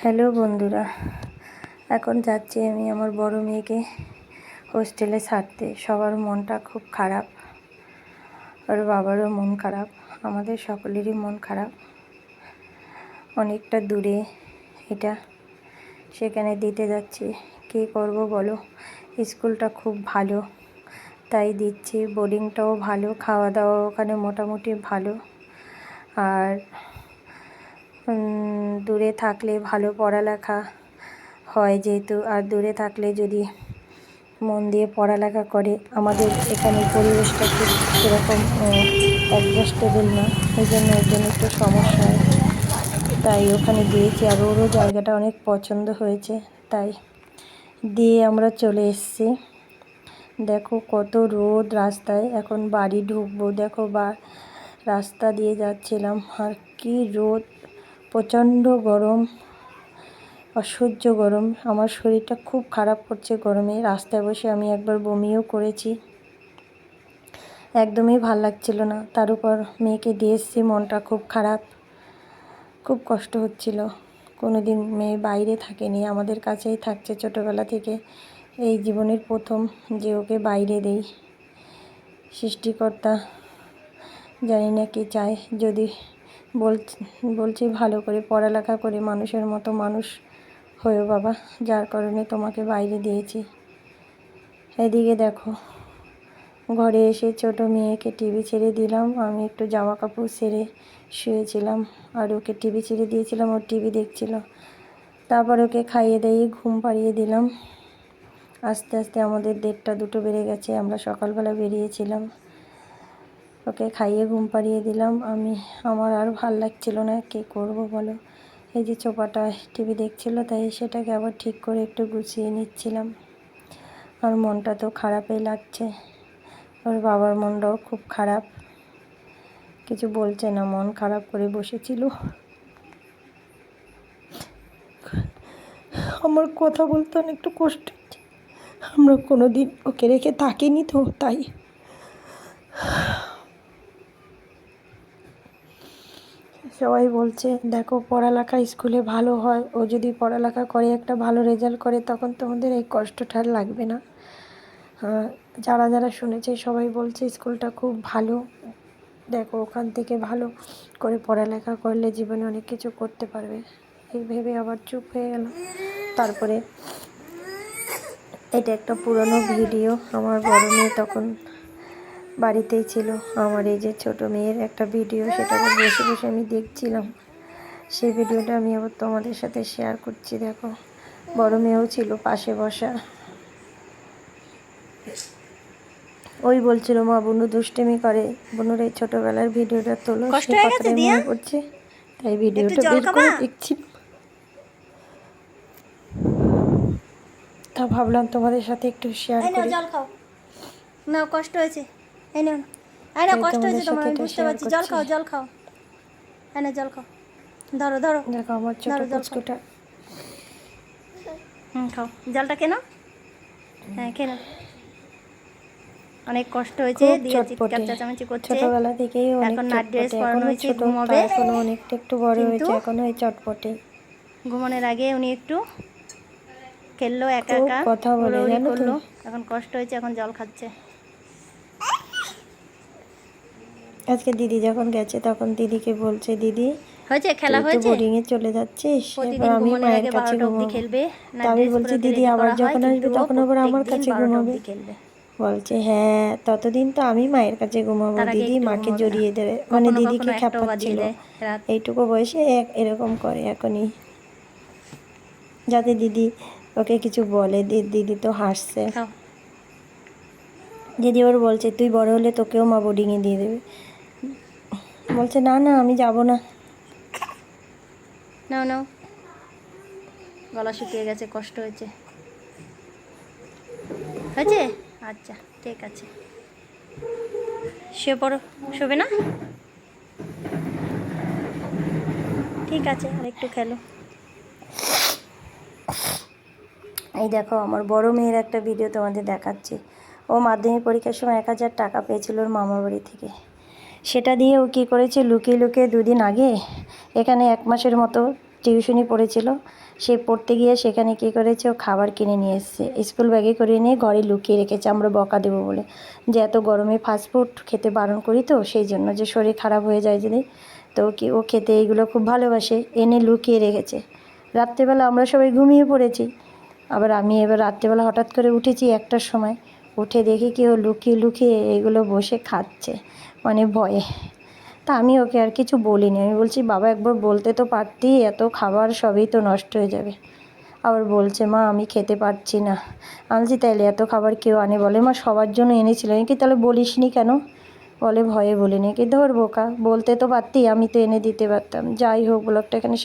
Hello বন্ধুরা, এখন যাচ্ছি আমি আমার বড় মেয়েকে হোস্টেলে ছাড়তে। সবার মনটা খুব খারাপ, ওর বাবারও মন খারাপ, আমাদের সকলেরই মন খারাপ। অনেকটা দূরে এটা, সেখানে দিতে যাচ্ছি। কী করব বলো? স্কুলটা খুব ভালো, তাই দিচ্ছি। বোর্ডিংটাও ভালো, খাওয়া দাওয়া ওখানে মোটামুটি ভালো। আর দূরে থাকলে ভালো পড়ালেখা হয় যেহেতু, আর দূরে থাকলে যদি মন দিয়ে পড়ালেখা করে, আমাদের এখানে পরিবেশটা খুব সেরকম অ্যাডজাস্টেবল না। এই জন্য ওর জন্য একটু সমস্যা হয়। তাই ওখানে দিয়েছি আর ওরও জায়গাটা অনেক পছন্দ হয়েছে। তাই দিয়ে আমরা চলে এসেছি। দেখো কত রোদ রাস্তায়, এখন বাড়ি ঢুকবো। দেখো বা, রাস্তা দিয়ে যাচ্ছিলাম। আর কি রোদ। প্রচণ্ড গরম, অসহ্য গরম। আমার শরীরটা খুব খারাপ করছে গরমে। রাস্তায় বসে আমি একবার বমিও করেছি। একদমই ভালো লাগছিল না। তার উপর মেয়েকে দিয়ে এসেছি, মনটা খুব খারাপ। খুব কষ্ট হচ্ছিল। কোনো দিন মেয়ে বাইরে থাকেনি, আমাদের কাছেই থাকছে ছোটোবেলা থেকে। এই জীবনের প্রথম যে ওকে বাইরে দেই। সৃষ্টিকর্তা জানি না কি চায়। যদি বলছি বলছি ভালো করে পড়ালেখা করে মানুষের মতো মানুষ হয়েও বাবা, যার কারণে তোমাকে বাইরে দিয়েছি। এদিকে দেখো, ঘরে এসে ছোট মেয়েকে টিভি ছেড়ে দিলাম। আমি একটু জামা কাপড় সেরে শুয়েছিলাম আর ওকে টিভি ছেড়ে দিয়েছিলাম ওর টিভি দেখছিল। তারপর ওকে খাইয়ে দিয়ে ঘুম পাড়িয়ে দিলাম। আস্তে আস্তে আমাদের দেড়টা দুটো বেড়ে গেছে, আমরা সকালবেলা বেরিয়েছিলাম। ওকে খাইয়ে ঘুম পাড়িয়ে দিলাম। আমি, আমার আর ভালো লাগছিল না, কী করব বলো? এই যে চোপাটা টিভি দেখছিল, তাই সেটাকে আবার ঠিক করে একটু গুছিয়ে নিচ্ছিলাম। আর মনটা তো খারাপই লাগছে। ওর বাবার মনটাও খুব খারাপ। কিছু বলছে না, মন খারাপ করে বসেছিল। আমার কথা বলতে অনেকটু কষ্ট আমরা কোনো দিন ওকে রেখে থাকিনি তো, তাই সবাই বলছে, দেখো, পড়ালেখা স্কুলে ভালো হয়। ও যদি পড়ালেখা করে, একটা ভালো রেজাল্ট করে, তখন তোমাদের এই কষ্টটা লাগবে না। যারা যারা শুনেছে, সবাই বলছে, স্কুলটা খুব ভালো। দেখো, ওখান থেকে ভালো করে পড়ালেখা করলে জীবনে অনেক কিছু করতে পারবে। এই ভেবে আবার চুপ হয়ে গেল তারপরে এটা একটা পুরনো ভিডিও। আমার মেয়ে তখন বাড়িতেই ছিল। আমার এই যে ছোট মেয়ের একটা ভিডিও সেটা সেটাকে বসে বসে আমি দেখছিলাম। সেই ভিডিওটা আমি আবার তোমাদের সাথে শেয়ার করছি দেখো। বড় মেয়েও ছিল পাশে বসা। ওই বলছিল মা বনু দুষ্টেমি করে। বনুর এই ছোটোবেলার ভিডিওটা তোলো কথাটাই মনে পড়ছে। তাই ভিডিওটা বের করে দেখছি। তা ভাবলাম তোমাদের সাথে একটু শেয়ার করি। জল কষ্ট হয়েছে। এই নাও। এই না কষ্ট হয়েছে তোমার আমি বুঝতে পারছি। জল খাও জল খাও। এই না জল খাও। ধরো ধরো। দেখো আমার ছোট। পুচকুটা। হুম খাও। জলটা কেন হ্যাঁ কেন অনেক কষ্ট হয়েছে দিয়ে চিৎকার চেঁচামেচি করছে। ছোটবেলা থেকেই এখন নাট ড্রেস পরানো হয়েছে, ঘুমাবে। এখনও অনেকটা একটু বড় হয়েছে এখনও ওই চটপটে। ঘুমানোর আগে উনি একটু খেললো একা একা কথা বলে, এখন কষ্ট হয়েছে এখন জল খাচ্ছে। আজকে দিদি যখন গেছে তখন দিদিকে বলছে দিদি হয়েছে? খেলা হয়েছে? বোর্ডিং এ চলে যাচ্ছিস এবার আমি মায়ের কাছে ঘুমাবো। খেলবে আমি বলছি দিদি আবার যখন আসবে তখন আবার আমার কাছে ঘুমাবে। বলছে হ্যাঁ ততদিন তো আমি মায়ের কাছে ঘুমাবো। দিদি মাকে জড়িয়ে দেবে মানে দিদিকে খেপাচ্ছিল এইটুকু বয়সে এরকম করে এখনই। যাতে দিদি ওকে কিছু বলে দিদি তো হাসছে। দিদি ওর বলছে তুই বড় হলে তোকেও মা বোর্ডিংয়ে দিয়ে দেবে। বলছে, না না, আমি যাব না। নাও নাও। গলা শুকিয়ে গেছে, কষ্ট হয়েছে। হয়েছে? আচ্ছা ঠিক আছে। শুয়ে পড়ো, শোবে না? ঠিক আছে, আর একটু খেলো। এই দেখো, আমার বড় মেয়ের একটা ভিডিও তোমাদের দেখাচ্ছি। ও মাধ্যমিক পরীক্ষার সময় এক হাজার টাকা পেয়েছিল ওর মামার বাড়ি থেকে। সেটা দিয়ে ও কী করেছে? লুকিয়ে লুকিয়ে দুদিন আগে এখানে এক মাসের মতো টিউশনি পড়েছিল। সে পড়তে গিয়ে সেখানে কী করেছে? ও খাবার কিনে নিয়ে এসছে। স্কুল ব্যাগে করে নিয়ে ঘরে লুকিয়ে রেখেছে। আমরা বকা দেবো বলে। যে এত গরমে ফাস্টফুড খেতে বারণ করি তো, সেই জন্য যে শরীর খারাপ হয়ে যায় যদি। তো কি, ও খেতে এইগুলো খুব ভালোবাসে। এনে লুকিয়ে রেখেছে। রাত্রেবেলা আমরা সবাই ঘুমিয়ে পড়েছি। আবার আমি এবার রাত্রেবেলা হঠাৎ করে উঠেছি একটার সময়। উঠে দেখি কি ও লুকিয়ে লুকিয়ে এগুলো বসে খাচ্ছে মানে ভয়ে। তা আমি ওকে আর কিছু বলিনি। আমি বলছি, বাবা, একবার বলতে তো পারতি, এত খাবার সবই তো নষ্ট হয়ে যাবে। আবার বলছে, মা, আমি খেতে পারছি না। আমি বলছি, তাইলে এত খাবার কেউ আনে? বলে, মা, সবার জন্য এনেছিল। কি তাহলে বলিসনি কেন? বলে, ভয়ে বলিনি। কি ধর বোকা, বলতে তো পারতি, আমি তো এনে দিতে পারতাম। যাই হোক, ব্লগটা এখানে